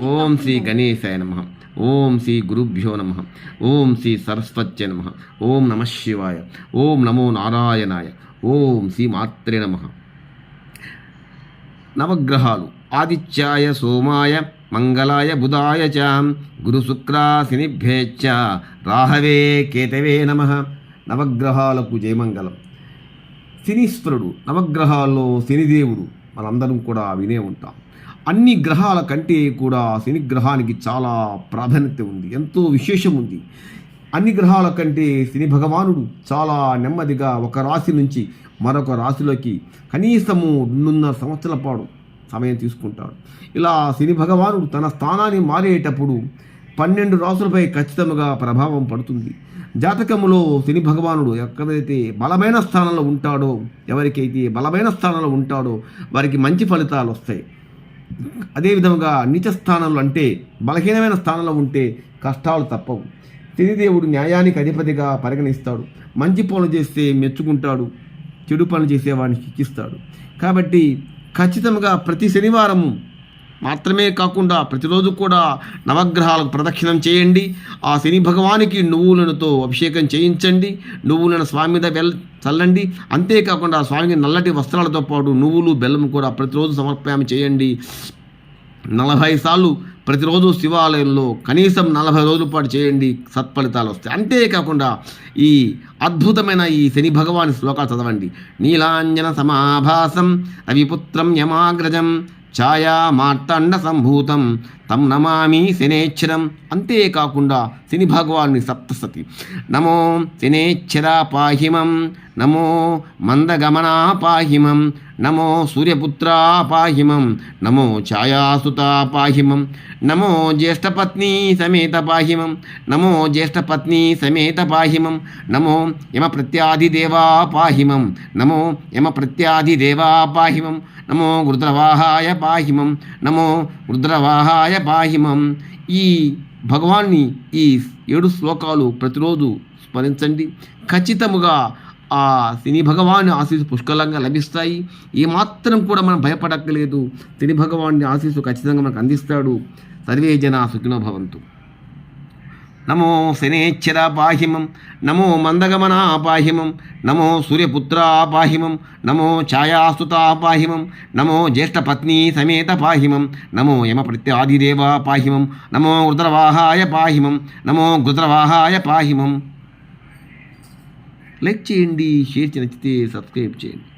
ఓం శ్రీ గణేశాయ నమ. ఓం శ్రీ గురుభ్యో నమ. ఓం శ్రీ సరస్వత్య నమ. ఓం నమ శివాయ. ఓం నమో నారాయణాయ. ఓం శ్రీ మాత్రే నమ. నవగ్రహాలు. ఆదిత్యాయ సోమాయ మంగళాయ బుధాయ చ. గురు శుక్రా శనిభ్యేచ్చ రాహవే కేతవే నమ. నవగ్రహాలకు జయమంగళం. శనీశ్వరుడు. నవగ్రహాల్లో శనిదేవుడు. మనందరం కూడా వినే ఉంటాం. అన్ని గ్రహాల కంటే కూడా శని గ్రహానికి చాలా ప్రాధాన్యత ఉంది. ఎంతో విశేషం ఉంది. అన్ని గ్రహాల కంటే శని భగవానుడు చాలా నెమ్మదిగా ఒక రాశి నుంచి మరొక రాశిలోకి కనీసము రెండున్నర సంవత్సరాల పాటు సమయం తీసుకుంటాడు. ఇలా శని భగవానుడు తన స్థానాన్ని మారేటప్పుడు పన్నెండు రాసులపై ఖచ్చితంగా ప్రభావం పడుతుంది. జాతకములో శని భగవానుడు ఎక్కడైతే బలమైన స్థానంలో ఉంటాడో ఎవరికైతే బలమైన స్థానంలో ఉంటాడో వారికి మంచి ఫలితాలు వస్తాయి. అదేవిధంగా నీచ స్థానంలో అంటే బలహీనమైన స్థానంలో ఉంటే కష్టాలు తప్పవు. శనిదేవుడు న్యాయానికి అధిపతిగా పరిగణిస్తాడు. మంచి పనులు చేస్తే మెచ్చుకుంటాడు. చెడు పనులు చేసేవాడిని శిక్షిస్తాడు. కాబట్టి ఖచ్చితంగా ప్రతి శనివారము మాత్రమే కాకుండా ప్రతిరోజు కూడా నవగ్రహాలకు ప్రదక్షిణం చేయండి. ఆ శని భగవానికి నువ్వులనుతో అభిషేకం చేయించండి. నువ్వులను స్వామి మీద వెల్ చల్లండి. అంతేకాకుండా స్వామికి నల్లటి వస్త్రాలతో పాటు నువ్వులు బెల్లం కూడా ప్రతిరోజు సమర్పణ చేయండి. నలభై సార్లు ప్రతిరోజు శివాలయంలో కనీసం నలభై రోజుల పాటు చేయండి. సత్ఫలితాలు వస్తాయి. అంతేకాకుండా ఈ అద్భుతమైన ఈ శని భగవాని శ్లోకాలు చదవండి. నీలాంజన సమాభాసం రవిపుత్రం యమాగ్రజం ఛాయా మార్తాండ సంభూతం తం నమామి శనేచ్చరం అంతేకాకుండా శని భగవాన్ని సప్తసతి. నమో శనేచ్చరా పాహిమం నమో మందగమనా పాహిమం నమో సూర్యపుత్రా పాహిమం నమో ఛాయాసుత పాహిమం నమో జ్యేష్ఠపత్ని సమేత పాహిమం నమో జ్యేష్ఠపత్ని సమేత పాహిమం నమో యమ ప్రత్యాధిదేవా పాహిమం నమో యమ ప్రత్యాధిదేవా పాహిమం నమో రుద్రవాహాయ పాహిమం నమో రుద్రవాహాయ పాహిమం. ఈ భగవాన్ని ఈ ఏడు శ్లోకాలు ప్రతిరోజు స్మరించండి. ఖచ్చితముగా ఆ శని భగవాని ఆశీస్సు పుష్కలంగా లభిస్తాయి. ఏమాత్రం కూడా మనం భయపడక్కలేదు. శని భగవాన్ని ఆశీస్సు ఖచ్చితంగా మనకు అందిస్తాడు. సర్వే జన సుఖినో భవంతు. నమో శనేచ్చరాపాహిమం నమో మందగమనాపాహిమం నమో సూర్యపుత్రాపాహిమం నమో ఛాయాస్తుతాపాహిమం నమో జ్యేష్ఠపత్నీ సమేత పాహిమం నమో యమప్రత్యాదిదేవాపాహిమం నమో రుద్రవాహాయ పాహిమం నమో గుద్రవాహాయ పాహిమం లైక్ చేయండి షేర్ చేసి నచ్చితే సబ్స్క్రైబ్ చేయండి.